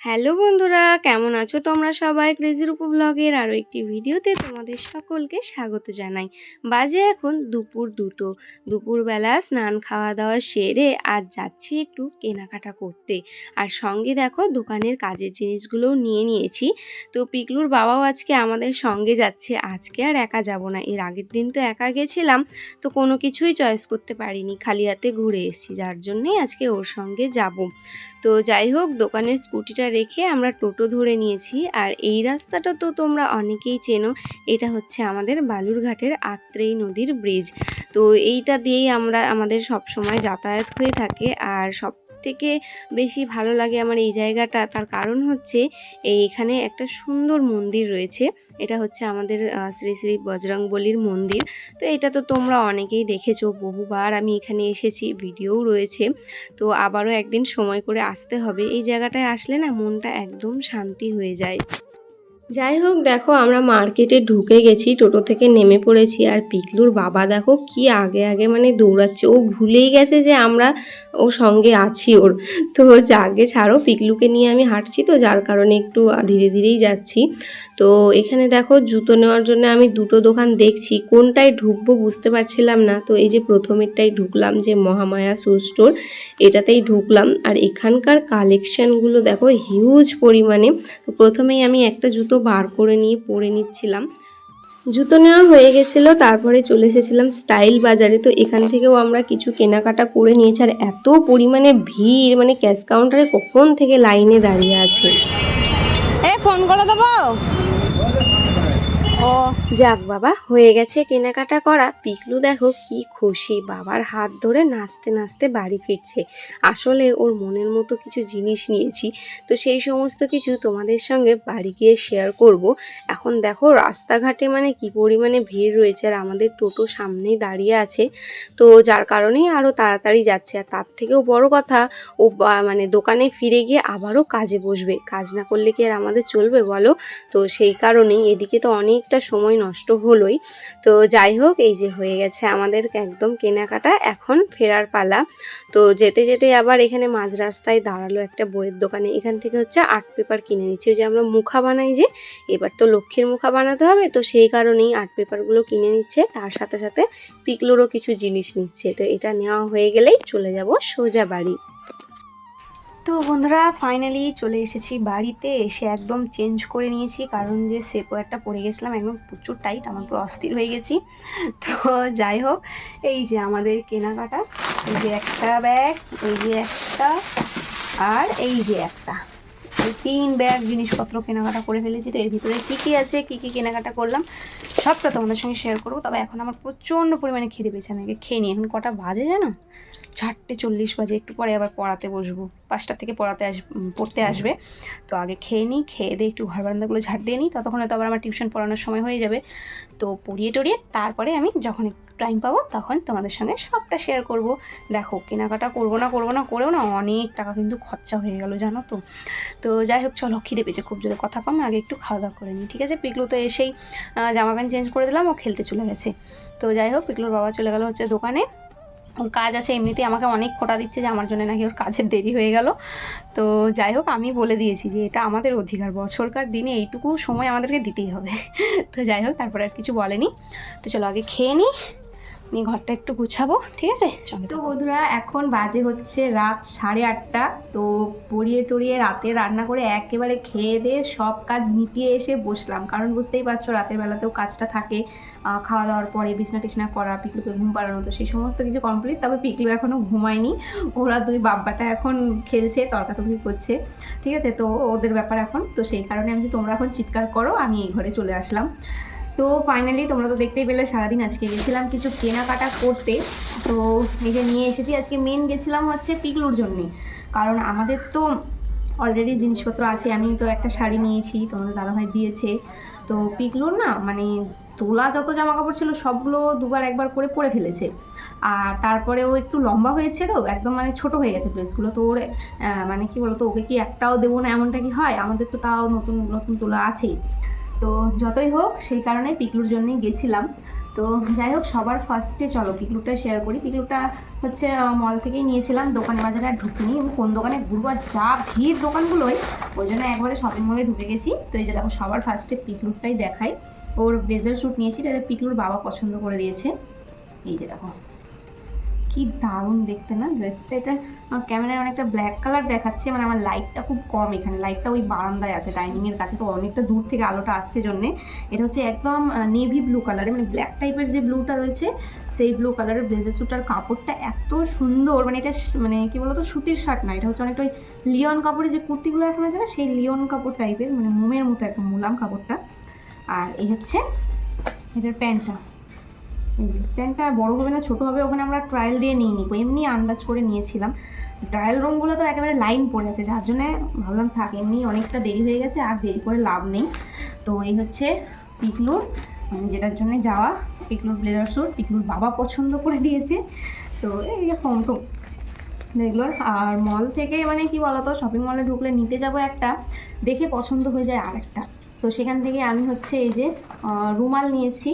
Hello বন্ধুরা, কেমন আছো তোমরা সবাই? ক্রেজি রূপ ব্লগের আরও একটি ভিডিওতে তোমাদের সকলকে স্বাগত জানাই। বাজে এখন দুপুর দুটো। দুপুরবেলা স্নান খাওয়া দাওয়া সেরে আজ যাচ্ছি একটু কেনাকাটা করতে। আর সঙ্গে দেখো দোকানের কাজের জিনিসগুলোও নিয়ে নিয়েছি। তো পিকলুর বাবাও আজকে আমাদের সঙ্গে যাচ্ছে। আজকে আর একা যাব না। এর আগের দিন তো একা গেছিলাম, তো কোনো কিছুই চয়েস করতে পারিনি। খালি হাতে ঘুরে এসেছি, যার জন্যেই আজকে ওর সঙ্গে যাব। তো যাই হোক, দোকানের স্কুটিটা রেখে আমরা টোটো ধরে নিয়েছি। আর এই রাস্তাটা তো তোমরা অনেকেই চেনো, এটা হচ্ছে আমাদের বালুরঘাটের আত্রেই নদীর ব্রিজ তো এইটা দিয়েই আমরা, আমাদের সব সময় যাতায়াত হয়ে থাকে। আর সব থেকে বেশি ভালো লাগে আমার এই জায়গাটা। তার কারণ হচ্ছে, এই এখানে একটা সুন্দর মন্দির রয়েছে। এটা হচ্ছে আমাদের শ্রী শ্রী বজরংবলির মন্দির। তো এটা তো তোমরা অনেকেই দেখেছ, বহুবার আমি এখানে এসেছি ভিডিওও রয়েছে। তো আবারও একদিন সময় করে আসতে হবে। এই জায়গাটায় আসলে না মনটা একদম শান্তি হয়ে যায়। যাই হোক, দেখো আমরা মার্কেটে ঢুকে গেছি, টোটো থেকে নেমে পড়েছি। আর পিকলুর বাবা, দেখো কি আগে আগে মানে দৌড়াচ্ছে। ও ভুলেই গেছে যে আমরা ও সঙ্গে আছি ওর। তো আগে ছাড়ো, পিকলুকে নিয়ে আমি হাঁটছি তো, যার কারণে একটু ধীরে ধীরেই যাচ্ছি। তো এখানে দেখো জুতো নেওয়ার জন্য আমি দুটো দোকান দেখছি। কোনটায় ঢুকবো বুঝতে পারছিলাম না। তো এই যে প্রথমেরটাই ঢুকলাম যে মহামায়া শু স্টোর এটাতেই ঢুকলাম। আর এখানকার কালেকশানগুলো দেখো হিউজ পরিমাণে। তো প্রথমেই আমি একটা জুতো বার করে নিয়ে পরে নিচ্ছিলাম। জুতো নেওয়া হয়ে গেছিল, তারপরে চলে এসেছিলাম স্টাইল বাজারে। তো এখান থেকেও আমরা কিছু কেনাকাটা করে নিয়েছি। আর এত পরিমাণে ভিড় মানে ক্যাশ কাউন্টারে কখন থেকে লাইনে দাঁড়িয়ে আছে? এ ফোন করে দেবো। যাক বাবা, হয়ে গেছে কেনাকাটা করা। পিকলু দেখো কি খুশি, বাবার হাত ধরে নাচতে নাচতে বাড়ি ফিরছে। আসলে ওর মনের মতো কিছু জিনিস নিয়েছি। তো সেই সমস্ত কিছু তোমাদের সঙ্গে বাড়ি গিয়ে শেয়ার করব। এখন দেখো রাস্তাঘাটে মানে কি পরিমাণে ভিড় রয়েছে আর আমাদের টোটো সামনেই দাঁড়িয়ে আছে। তো যার কারণেই আরও তাড়াতাড়ি যাচ্ছে। আর তার থেকেও বড় কথা, ও মানে দোকানে ফিরে গিয়ে আবারও কাজে বসবে। কাজ না করলে কি আর আমাদের চলবে বলো? তো সেই কারণেই এদিকে তো অনেকটা সময় নষ্ট হলোই। তো যাই হোক, এই যে হয়ে গেছে আমাদের একদম কেনাকাটা, এখন ফেরার পালা। তো যেতে যেতে আবার এখানে মাঝ রাস্তায় দাঁড়াল একটা বইয়ের দোকানে। এখান থেকে হচ্ছে আর্ট পেপার কিনে নিচ্ছি। যে আমরা মুখা বানাই যে, এবার তো লক্ষ্মীর মুখা বানাতে হবে, তো সেই কারণেই আর্ট পেপারগুলো কিনে নিচ্ছে। তার সাথে সাথে পিকলোরও কিছু জিনিস নিচ্ছে। তো এটা নেওয়া হয়ে গেলেই চলে যাব সোজা বাড়ি। তো বন্ধুরা ফাইনালি চলে এসেছি বাড়িতে। এসে একদম চেঞ্জ করে নিয়েছি, কারণ যে সেপোয়ারটা পরে গেছিলাম, একদম প্রচুর টাইট আমার পুরো অস্থির হয়ে গেছি। তো যাই হোক, এই যে আমাদের কেনাকাটা, এই যে একটা ব্যাগ এই যে একটা, আর এই যে একটা। তিন ব্যাগ জিনিসপত্র কেনাকাটা করে ফেলেছি। তো এর ভিতরে কী কী আছে, কী কী কেনাকাটা করলাম, সবটা তোমাদের সঙ্গে শেয়ার করব। তবে এখন আমার প্রচণ্ড পরিমাণে খিদে পেয়েছে, আমি আগে খেয়ে নিই। এখন কটা বাজে জানো? চারটে চল্লিশ বাজে একটু পরে আবার পড়াতে বসবো। পাঁচটা থেকে পড়াতে আস পড়তে আসবে। তো আগে খেয়ে নিই খেয়ে দিয়ে একটু ঘর বারান্দাগুলো ঝাড় দিয়ে নিই ততক্ষণে তো আবার আমার টিউশন পড়ানোর সময় হয়ে যাবে। তো পড়িয়ে টড়িয়ে তারপরে আমি যখন একটু টাইম পাবো তখন তোমাদের সঙ্গে সবটা শেয়ার করব। দেখো কেনাকাটা করব না করব না করেও না অনেক টাকা কিন্তু খরচা হয়ে গেল জানো তো। তো যাই হোক চলো খিদে পেয়েছে খুব জোরে কথা কম আগে একটু খাওয়া দাওয়া করে নিই ঠিক আছে? পিকলু তো এসেই জামা প্যান্ট চেঞ্জ করে দিলাম ও খেলতে চলে গেছে। তো যাই হোক পিকলুর বাবা চলে গেল হচ্ছে দোকানে। কাজ আছে, এমনিতেই আমাকে অনেক খোটা দিচ্ছে যে আমার জন্য নাকি ওর কাজের দেরি হয়ে গেল। তো যাই হোক, আমি বলে দিয়েছি যে এটা আমাদের অধিকার, বছরকার দিনে এইটুকু সময় আমাদেরকে দিতেই হবে। তো যাই হোক, তারপরে আর কিছু বলেনি। তো চলো আগে খেয়ে নিই নিয়ে ঘরটা একটু গুছাবো, ঠিক আছে? তো বন্ধুরা, এখন বাজে হচ্ছে রাত সাড়ে আটটা। তো পড়িয়ে টড়িয়ে রাতে রান্না করে একেবারে খেয়ে দিয়ে সব কাজ মিটিয়ে এসে বসলাম। কারণ বুঝতেই পারছ, রাতের বেলাতেও কাজটা থাকে। খাওয়া দাওয়ার পরে, বিছনা টিছনা করা পিকলুকে ঘুম পাড়ানো, তো সেই সমস্ত কিছু কমপ্লিট তবে পিকলু এখনও ঘুমায়নি। ওরা দুই বাব্বাটা এখন খেলছে, তর্কাতর্কি করছে, ঠিক আছে? তো ওদের ব্যাপার এখন। তো সেই কারণে আমি তোমরা এখন চিৎকার করো, আমি এই ঘরে চলে আসলাম। তো ফাইনালি তোমরা তো দেখতেই পেলে, সারাদিন আজকে গেছিলাম কিছু কেনাকাটা করতে। তো এই যে নিয়ে এসেছি, আজকে মেন গেছিলাম হচ্ছে পিকলুর জন্যে। কারণ আমাদের তো অলরেডি জিনিসপত্র আছে আমি তো একটা শাড়ি নিয়েছি, তোমাদের দাদাভাই দিয়েছে। তো পিকলুর না মানে তোলা যত জামা কাপড় ছিল সবগুলো দুবার একবার করে পরে ফেলেছে। আর তারপরে ও একটু লম্বা হয়েছে তো, একদম মানে ছোট হয়ে গেছে ড্রেসগুলো তো ওর মানে কি বলতো, ওকে কি একটাও দেবো না এমনটা কি হয়? আমাদের তো তাও নতুন নতুন তোলা আছেই। তো যতই হোক, সেই কারণে পিকলুর জন্যই গেছিলাম। তো যাই হোক, সবার ফার্স্টে চলো পিকলুটা শেয়ার করি। পিকলুটা হচ্ছে মল থেকেই নিয়েছিলাম। দোকানে বাজারে আর ঢুকিনি। কোন দোকানে ঘুরবার যা ভিড় দোকানগুলোই ওই জন্য একবারে শপিং মলে ঢুকে গেছি। তো এই যে দেখো, সবার ফার্স্টে পিকলুটাই দেখাই। ওর ব্লেজার স্যুট নিয়েছি, এটা পিকলুর বাবা পছন্দ করে দিয়েছে। এই যে দেখো। কি দারুণ দেখতে না? ড্রেসটা এটা, আমার ক্যামেরায় অনেকটা ব্ল্যাক কালার দেখাচ্ছে মানে আমার লাইটটা খুব কম এখানে। লাইটটা ওই বারান্দায় আছে ডাইনিংয়ের কাছে, তো অনেকটা দূর থেকে আলোটা আসছে জন্যে। এটা হচ্ছে একদম নেভি ব্লু কালারের মানে ব্ল্যাক টাইপের যে ব্লুটা রয়েছে, সেই ব্লু কালারের ব্লেজার স্যুটার কাপড়টা এত সুন্দর মানে এটা মানে কী বলতো, সুতির শার্ট না, এটা হচ্ছে অনেকটা ওই লিওন কাপড়ের যে কুর্তিগুলো এখন আছে না, সেই লিওন কাপড় টাইপের মানে মোমের মতো একদম মুলাম কাপড়টা। আর এই হচ্ছে এটার প্যান্টটা প্যান্টটা বড় হবে না, ছোট হবে, ওখানে আমরা ট্রায়াল দিয়ে নিয়ে নিই এমনি আন্দাজ করে নিয়েছিলাম। ট্রায়াল রুমগুলো তো একেবারে লাইন পড়ে আছে, যার জন্যে ভাবলাম থাক, এমনি অনেকটা দেরি হয়ে গেছে, আর দেরি করে লাভ নেই। তো এই হচ্ছে পিকলুর মানে যেটার জন্য যাওয়া, পিকলুর ব্লেজার স্যুট পিকলুর বাবা পছন্দ করে দিয়েছে। তো এই যে ফোনটো এগুলো আর মল থেকে মানে কি বলতো শপিং মলে ঢুকলে নিতে যাব একটা, দেখে পছন্দ হয়ে যায় আরেকটা। তো সেখান থেকে আমি হচ্ছে এই যে রুমাল নিয়েছি।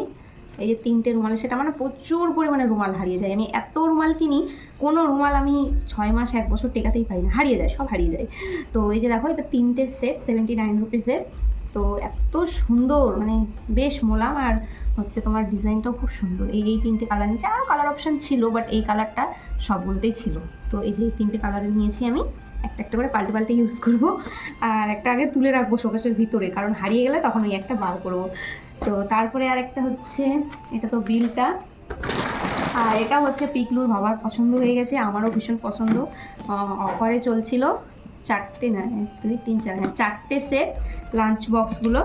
এই যে তিনটে রুমাল, সেটা মানে প্রচুর পরিমাণে রুমাল হারিয়ে যায়। আমি এত রুমাল কিনি, কোনো রুমাল আমি ছয় মাস, এক বছর টেকাতেই পাই না। হারিয়ে যায়, সব হারিয়ে যায়। তো এই যে দেখো, এটা তিনটে সেট সেভেন্টি নাইন রুপিসের তো এত সুন্দর মানে বেশ মোলাম। আর হচ্ছে তোমার ডিজাইনটাও খুব সুন্দর। এই এই তিনটে কালার নিয়েছি। আরও কালার অপশান ছিল বাট এই কালারটা সবগুলোতেই ছিল। তো এই যে এই তিনটে কালারে নিয়েছি আমি। একটা একটা করে পাল্টে পাল্টে ইউজ করব। আর একটা আগে তুলে রাখব শোকেসের ভিতরে, কারণ হারিয়ে গেলে তখন ওই একটা বার করব। তো তারপরে আর একটা হচ্ছে, এটা তো বিলটা। আর এটা হচ্ছে পিকলুর বাবার পছন্দ হয়ে গেছে, আমারও ভীষণ পছন্দ। অফারে চলছিল চারটে না দুই, তিন, চার হ্যাঁ চারটে সেট লাঞ্চ বক্সগুলো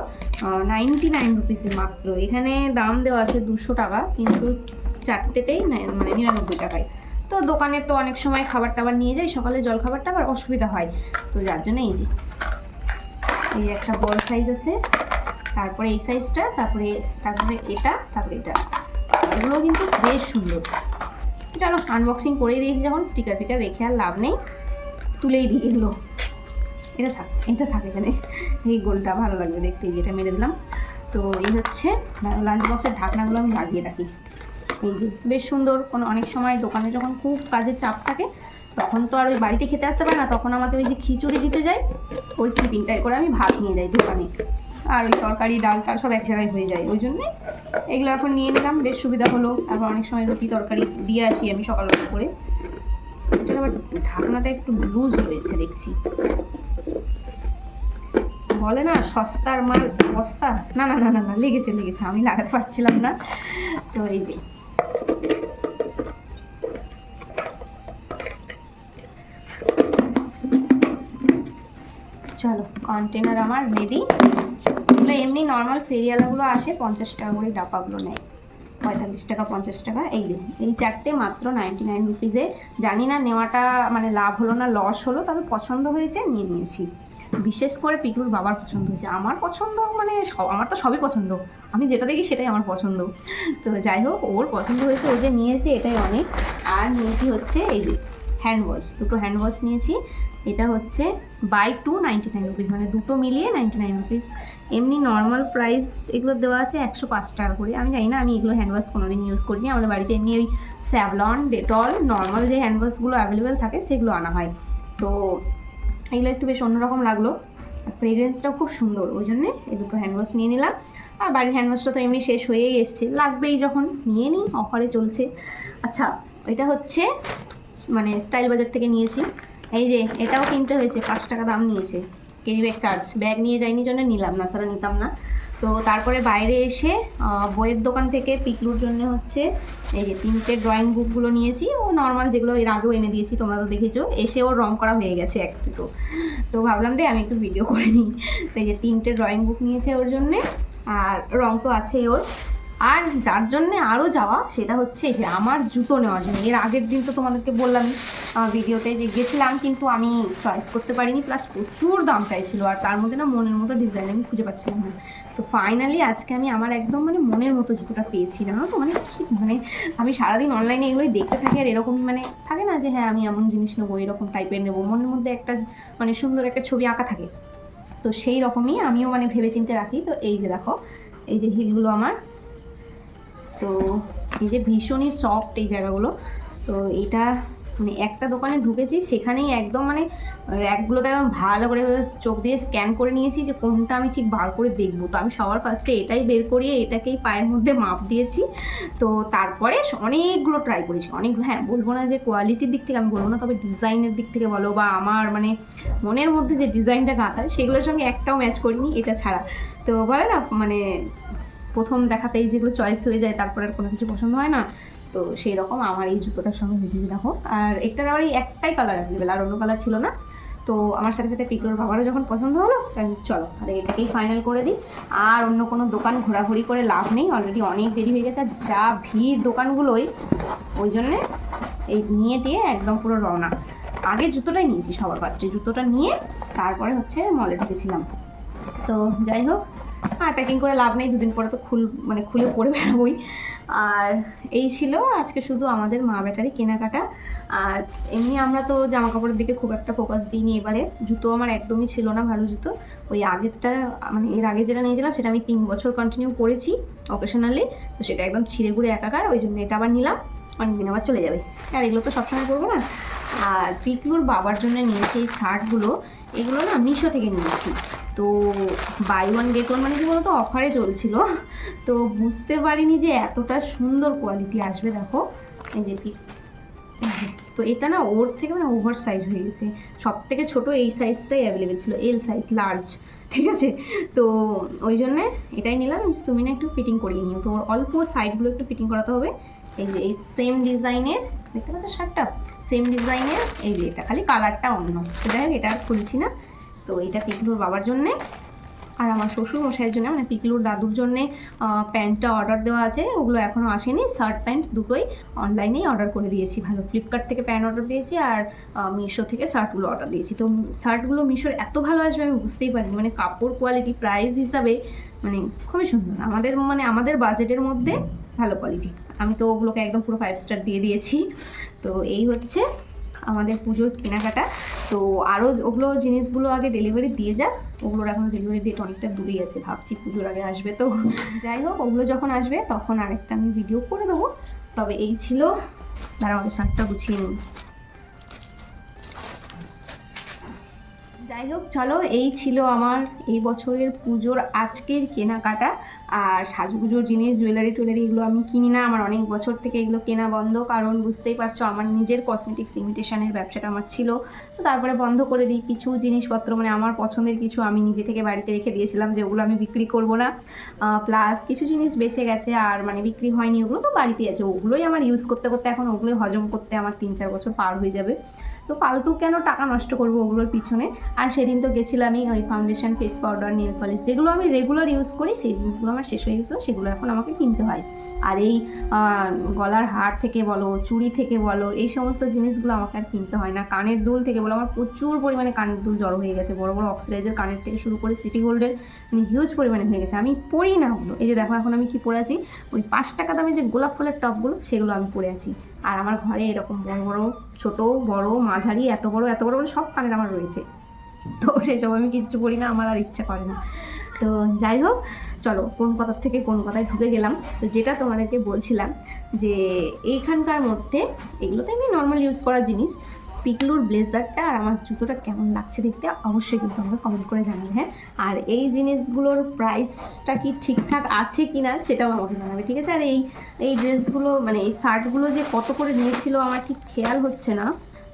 নাইনটি নাইন রুপিসে মাত্র। এখানে দাম দেওয়া আছে দুশো টাকা, কিন্তু চারটেতেই মানে নিরানব্বই টাকায়। তো দোকানে তো অনেক সময় খাবার টাবার নিয়ে যাই, সকালে জল খাবারটা আবার অসুবিধা হয়। তো যার জন্য এই যে, এই একটা বড় সাইজ আছে, তারপরে এই সাইজটা তারপরে তারপরে এটা তারপরে এটা। এগুলো কিন্তু বেশ সুন্দর। চলো আনবক্সিং করেই দিয়েছি যখন স্টিকার ফিকার রেখে আর লাভ নেই। তুলেই দিই এগুলো। এটা থাক এটা থাক এখানে। এই গোলটা ভালো লাগবে দেখতে, এই যেটা মেরে দিলাম। তো এই হচ্ছে লাঞ্চ বক্সের ঢাকনাগুলো আমি লাগিয়ে রাখি। যে বেশ সুন্দর, কোনো অনেক সময় দোকানে যখন খুব কাজের চাপ থাকে, তখন তো আর ওই বাড়িতে খেতে আসতে পারে না, তখন আমাদের ওই যে খিচুড়ি দিতে যাই ওই টিফিনটাই করে আমি ভাত নিয়ে যাই দোকানে। আর ওই তরকারি ডাল টাল সব এক জায়গায় হয়ে যায়, ওই জন্যে এগুলো এখন নিয়ে নিলাম, বেশ সুবিধা হলো। তারপর অনেক সময় রুটি তরকারি দিয়ে আসি আমি সকালবেলা করে। এটার আবার ঢাকনাটা একটু লুজ হয়েছে দেখছি। বলে না, সস্তার মাল, বস্তা? না না না না না, লেগেছে লেগেছে, আমি লাগাতে পারছিলাম না। তো এই যে চলো কন্টেনার আমার রেডি এগুলো এমনি নর্মাল ফেরিয়ালাগুলো আসে, পঞ্চাশ টাকা করে ডাব্বাগুলো নেয়। পঁয়তাল্লিশ টাকা, পঞ্চাশ টাকা, এই যে, এই চারটে মাত্র নাইনটি নাইন রুপিসে জানি না নেওয়াটা মানে লাভ হলো না লস হলো, তবে পছন্দ হয়েছে, নিয়ে নিয়েছি। বিশেষ করে পিকুর বাবার পছন্দ হয়েছে। আমার পছন্দ মানে আমার তো সবই পছন্দ। আমি যেটা দেখি সেটাই আমার পছন্দ। তো যাই হোক, ওর পছন্দ হয়েছে, ও যে নিয়েছে এটাই অনেক। আর নিয়েছি হচ্ছে এই যে হ্যান্ড ওয়াশ দুটো হ্যান্ড ওয়াশ নিয়েছি। এটা হচ্ছে buy two ninety nine rupees মানে দুটো মিলিয়ে নাইনটি নাইন রুপিস এমনি নর্মাল প্রাইস এগুলো দেওয়া আছে একশো পাঁচ টাকা করে। আমি জানি না, আমি এগুলো হ্যান্ড ওয়াশ কোনোদিন ইউজ করিনি। আমাদের বাড়িতে এমনি ওই স্যাভলন ডেটল নর্মাল যে হ্যান্ড ওয়াশগুলো অ্যাভেলেবেল থাকে, সেগুলো আনা হয়। তো এগুলো একটু বেশ অন্যরকম লাগল। আর ফ্রেগ্রেন্সটাও খুব সুন্দর, ওই জন্যে এই দুটো হ্যান্ড ওয়াশ নিয়ে নিলাম। আর বাড়ির হ্যান্ড ওয়াশটা তো এমনি শেষ হয়েই এসছে। লাগবেই যখন, নিয়ে নিই অফারে চলছে। আচ্ছা এটা হচ্ছে মানে স্টাইল বাজার থেকে নিয়েছি। এই যে, এটাও কিনতে হয়েছে, পাঁচ টাকা দাম নিয়েছে। কেজি ব্যাগ চার্জ ব্যাগ নিয়ে যাইনি জন্য নিলাম না, ছাড়া নিতাম না। তো তারপরে বাইরে এসে বইয়ের দোকান থেকে পিকলুর জন্য হচ্ছে, এই যে তিনটে ড্রয়িং বুকগুলো নিয়েছি। ও নর্মাল যেগুলো এর আগেও এনে দিয়েছি, তোমরা তো দেখেছ। এসে ওর রং করা হয়ে গেছে এক দুটো। তো ভাবলাম যে আমি একটু ভিডিও করে নিই। তো এই যে তিনটে ড্রয়িং বুক নিয়েছে ওর জন্যে, আর রং তো আছেই ওর। আর যার জন্যে আরও যাওয়া, সেটা হচ্ছে যে আমার জুতো নেওয়ার জন্য। এর আগের দিন তো তোমাদেরকে বললাম ভিডিওতে যে গেছিলাম, কিন্তু আমি চয়েস করতে পারিনি। প্লাস প্রচুর দাম চাইছিল, আর তার মধ্যে না মনের মতো ডিজাইন আমি খুঁজে পাচ্ছিলাম না। তো ফাইনালি আজকে আমি আমার একদম মানে মনের মতো জুতোটা পেয়েছি না তো? মানে কি মানে আমি সারাদিন অনলাইনে এগুলোই দেখতে থাকি, আর এরকম মানে থাকে না যে হ্যাঁ আমি এমন জিনিস নেব, এরকম টাইপের নেব। মনের মধ্যে একটা মানে সুন্দর একটা ছবি আঁকা থাকে। তো সেই রকমই আমিও মানে ভেবে চিন্তে রাখি। তো এই যে দেখো, এই যে হিলগুলো আমার তো এই যে ভীষণই সফট এই জায়গাগুলো, তো এটা মানে একটা দোকানে ঢুকেছি, সেখানেই একদম মানে র্যাকগুলোতে একদম ভালো করে চোখ দিয়ে স্ক্যান করে নিয়েছি যে কোনটা আমি ঠিক বার করে দেখব। তো আমি সবার ফার্স্টে এটাই বের করিয়ে এটাকেই পায়ের মধ্যে মাপ দিয়েছি। তো তারপরে অনেকগুলো ট্রাই করেছি। অনেক হ্যাঁ বলব না যে কোয়ালিটির দিক থেকে আমি বলব না, তবে ডিজাইনের দিক থেকে বলো বা আমার মানে মনের মধ্যে যে ডিজাইনটা গাঁথা সেগুলোর সঙ্গে একটাও ম্যাচ করিনি এটা ছাড়া। তো বলে না মানে প্রথম দেখাতেই যেগুলো চয়েস হয়ে যায়, তারপরে আর কোনো কিছু পছন্দ হয় না। তো সেই রকম আমার এই জুতোটার সঙ্গে হয়েছে দেখো। আর একটার আবার এই একটাই কালার অ্যাভেলেবেল আর অন্য কালার ছিল না। তো আমার সাথে সাথে পিকলোর বাবারও যখন পছন্দ হলো তাহলে চলো আর এটাকেই ফাইনাল করে দিই। আর অন্য কোনো দোকান ঘোরাঘুরি করে লাভ নেই অলরেডি অনেক দেরি হয়ে গেছে, আর যা ভিড় দোকানগুলোই, ওই জন্যে এই নিয়ে দিয়ে একদম পুরো রওনা। আগে জুতোটাই নিয়েছি সবার ফার্স্টে জুতোটা নিয়ে তারপরে হচ্ছে মলে ঢুকেছিলাম। তো যাই হোক আর প্যাকিং করে লাভ নেই, দুদিন পরে তো খুল মানে খুলে পরে বেরোবই আর এই ছিল আজকে শুধু আমাদের মা বেটারই কেনাকাটা। আর এমনি আমরা তো জামা কাপড়ের দিকে খুব একটা ফোকাস দিইনি এবারে। জুতো আমার একদমই ছিল না ভালো জুতো। ওই আগেরটা মানে এর আগে যেটা নিয়েছিলাম সেটা আমি তিন বছর কন্টিনিউ করেছি অকেশনালি তো সেটা একদম ছিঁড়ে ঘুরে একাকার, ওই জন্য এটা আবার নিলাম। অনেকদিন আবার চলে যাবে। আর এগুলো তো সবসময় করব না। আর পিকলুর বাবার জন্য নিয়েছি এই শার্টগুলো। এগুলো না মিশো থেকে নিয়েছি। তো বাই ওয়ান গেট ওয়ান মানে কি বলতো? অফারে চলছিল। তো বুঝতে পারিনি যে এতটা সুন্দর কোয়ালিটি আসবে, দেখো। এই যে তো এটা না ওর থেকে মানে ওভার সাইজ হয়ে গেছে। সব থেকে ছোটো এই সাইজটাই অ্যাভেলেবেল ছিল এল সাইজ লার্জ ঠিক আছে? তো ওই জন্যে এটাই নিলাম। তুমি না একটু ফিটিং করিয়ে নিও। তো অল্প সাইডগুলো একটু ফিটিং করাতে হবে। এই যে, এই সেম ডিজাইনের দেখতে পাচ্ছ শার্টটা সেম ডিজাইনের এই যে এটা। খালি কালারটা অন্য। যাই হোক, এটা আর খুলছি না। তো এটা পিকলুর বাবার জন্যে আর আমার শ্বশুর মশাইয়ের জন্য মানে পিকলুর দাদুর জন্যে প্যান্টটা অর্ডার দেওয়া আছে। ওগুলো এখনও আসেনি। শার্ট, প্যান্ট দুটোই অনলাইনেই অর্ডার করে দিয়েছি। ভালো ফ্লিপকার্ট থেকে প্যান্ট অর্ডার দিয়েছি আর মিশো থেকে শার্টগুলো অর্ডার দিয়েছি। তো শার্টগুলো মিশোর এত ভালো আসবে আমি বুঝতেই পারিনি। মানে কাপড় কোয়ালিটি প্রাইস হিসাবে মানে খুবই সুন্দর। আমাদের মানে আমাদের বাজেটের মধ্যে ভালো কোয়ালিটি আমি তো ওগুলোকে একদম পুরো ফাইভ স্টার দিয়ে দিয়েছি। তো এই হচ্ছে আমাদের পুজোর কেনাকাটা। তো আরও ওগুলো জিনিসগুলো আগে ডেলিভারি দিয়ে যাক। ওগুলোর এখন ডেলিভারি ডেট অনেকটা দূরেই আছে। ভাবছি পুজোর আগে আসবে তো। যাই হোক, ওগুলো যখন আসবে তখন আরেকটা আমি ভিডিও করে দেবো। তবে এই ছিল। তারা আমাদের শার্টটা গুছিয়ে নিই। যাই হোক, চলো, এই ছিল আমার এই বছরের পুজোর আজকের কেনাকাটা। আর সাজুগুজোর জিনিস জুয়েলারি টুয়েলারি এগুলো আমি কিনি না। আমার অনেক বছর থেকে এগুলো কেনা বন্ধ, কারণ বুঝতেই পারছ আমার নিজের কসমেটিক্স ইমিটেশনের ব্যবসাটা আমার ছিল। তো তারপরে বন্ধ করে দিই কিছু জিনিসপত্র মানে আমার পছন্দের কিছু আমি নিজে থেকে বাড়িতে রেখে দিয়েছিলাম যে ওগুলো আমি বিক্রি করব না। প্লাস কিছু জিনিস বেঁচে গেছে আর মানে বিক্রি হয়নি, ওগুলো তো বাড়িতেই আছে। ওগুলোই আমার ইউজ করতে করতে, এখন ওগুলোই হজম করতে আমার তিন চার বছর পার হয়ে যাবে। তো ফালতু কেন টাকা নষ্ট করব ওগুলোর পিছনে? আর সেদিন তো গেছিলামই ওই foundation face powder nail polish যেগুলো আমি রেগুলার ইউজ করি, সেই জিনিসগুলো আমার শেষ হয়ে গেছিল, সেগুলো এখন আমাকে কিনতে হয়। আর এই গলার হার থেকে বলো, চুড়ি থেকে বলো, এই সমস্ত জিনিসগুলো আমাকে আর কিনতে হয় না। কানের দুল থেকে বলো, আমার প্রচুর পরিমাণে কানের দুল জড়ো হয়ে গেছে। বড় বড় অক্সিডাইজের কানের থেকে শুরু করে সিটি গোল্ডের মানে হিউজ পরিমাণে হয়ে গেছে। আমি পরি না ওগুলো এই যে দেখো, এখন আমি কি পরে আছি? ওই পাঁচ টাকা দামে যে গোলাপ ফুলের টপগুলো সেগুলো আমি পরে আছি। আর আমার ঘরে এরকম বড় বড় ছোট, বড়, মাঝারি, এত বড় এত বড় মানে সব কানের আমার রয়েছে। তো সেসব আমি কিচ্ছু করি না, আমার আর ইচ্ছা করে না। তো যাই হোক, চলো কোন কথার থেকে কোন কথায় ঢুকে গেলাম। তো যেটা তোমাদেরকে বলছিলাম যে, এইখানকার মধ্যে এগুলো তো এমনি নর্মাল ইউজ করার জিনিস। পিকলুর ব্লেজারটা আর আমার জুতোটা কেমন লাগছে দেখতে অবশ্যই কিন্তু আমাকে কমেন্ট করে জানাবে হ্যাঁ? আর এই জিনিসগুলোর প্রাইসটা কি ঠিকঠাক আছে কি না সেটাও আমাকে জানাবে, ঠিক আছে? আর এই এই ড্রেসগুলো মানে এই শার্টগুলো যে কত করে নিয়েছিল আমার ঠিক খেয়াল হচ্ছে না।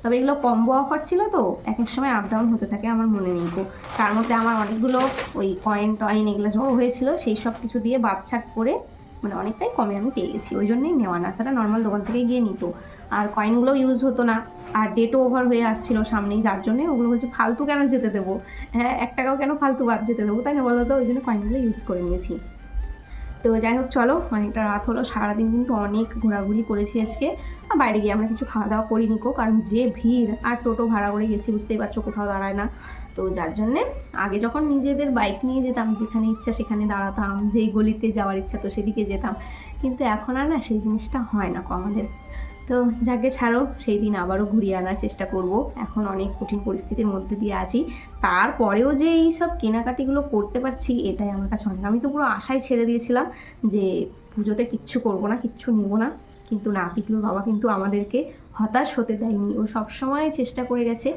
তবে এগুলো কম্বো অফার ছিল তো, এক এক সময় আপ ডাউন হতে থাকে আমার মনে নেই। তো তার মধ্যে আমার অনেকগুলো ওই কয়েন টয়েন এগুলো জড়ো হয়েছিল, সেই সব কিছু দিয়ে বাদছাট করে মানে অনেকটাই কমে আমি পেয়ে গেছি। ওই জন্যই নেওয়া না সেটা নর্মাল দোকান থেকে গিয়ে নিত। আর কয়েনগুলোও ইউজ হতো না। আর ডেটও ওভার হয়ে আসছিল সামনেই, যার জন্য ওগুলো হচ্ছে ফালতু কেন যেতে দেবো? হ্যাঁ এক টাকাও কেন ফালতু বাদ যেতে দেবো? তাই না বলো তো? ওই জন্য কয়েনগুলো ইউজ করে নিয়েছি। তো যাই হোক, চলো, অনেকটা রাত হলো। সারাদিন কিন্তু অনেক ঘোরাঘুরি করেছি আজকে। আর বাইরে গিয়ে আমরা কিছু খাওয়া দাওয়া করিনি কো কারণ যে ভিড়। আর টোটো ভাড়া করে গেছি, বুঝতেই পারছ, কোথাও দাঁড়ায় না। তো যার জন্যে আগে যখন নিজেদের বাইক নিয়ে যেতাম, যেখানে ইচ্ছা সেখানে দাঁড়াতাম, যেই গলিতে যাওয়ার ইচ্ছা তো সেদিকে যেতাম। কিন্তু এখন আর না সেই জিনিসটা হয় না আমাদের তো যাকে ছাড়ো, সেই দিন আবারও ঘুরিয়ে আনার চেষ্টা করব। এখন অনেক কঠিন পরিস্থিতির মধ্যে দিয়ে আছি। তারপরেও যে এই সব কেনাকাটিগুলো করতে পারছি, এটাই আমার কাছে অনেক। আমি তো পুরো আশাই ছেড়ে দিয়েছিলাম যে পুজোতে কিচ্ছু করব না, কিচ্ছু নেব না। কিন্তু না পিকলুর বাবা কিন্তু আমাদেরকে হতাশ হতে দেয়নি। ও সবসময় চেষ্টা করে গেছে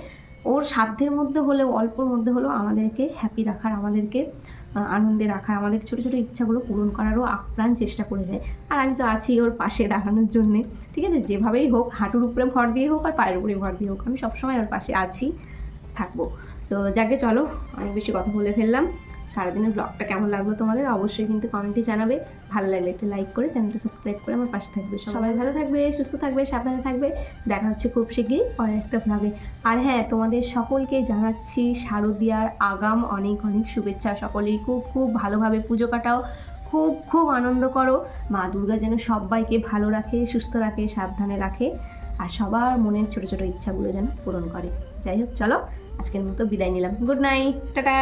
ওর সাধ্যের মধ্যে হলেও, অল্পর মধ্যে হলেও আমাদেরকে হ্যাপি রাখার, আমাদেরকে আনন্দে রাখার, আমাদের ছোটো ছোটো ইচ্ছাগুলো পূরণ করারও আপ্রাণ চেষ্টা করে যায় আর আমি তো আছি ওর পাশে দাঁড়ানোর জন্যে, ঠিক আছে? যেভাবেই হোক, হাঁটুর উপরে ভর দিয়ে হোক আর পায়ের উপরে ভর দিয়ে হোক, আমি সবসময় ওর পাশে আছি, থাকব। তো যাকে চলো অনেক বেশি কথা বলে ফেললাম। সারাদিনের ব্লগটা কেমন লাগল তোমাদের অবশ্যই কিন্তু কমেন্টে জানাবে। ভালো লাগলে একটা লাইক করে চ্যানেলটা সাবস্ক্রাইব করে আমার পাশে থাকবে। সবাই ভালো থাকবে সুস্থ থাকবে সাবধানে থাকবে। দেখা হচ্ছে খুব শিগগিরই পরের একটা ব্লগে আর হ্যাঁ তোমাদের সকলকে জানাচ্ছি শারদীয়ার আগাম অনেক অনেক শুভেচ্ছা। সকলেই খুব খুব ভালোভাবে পুজো কাটাও। খুব খুব আনন্দ করো। মা দুর্গা যেন সবাইকে ভালো রাখে সুস্থ রাখে সাবধানে রাখে। আর সবার মনের ছোট ছোট ইচ্ছাগুলো যেন পূরণ করে। যাই হোক চলো আজকের মতো বিদায় নিলাম। Good night tata!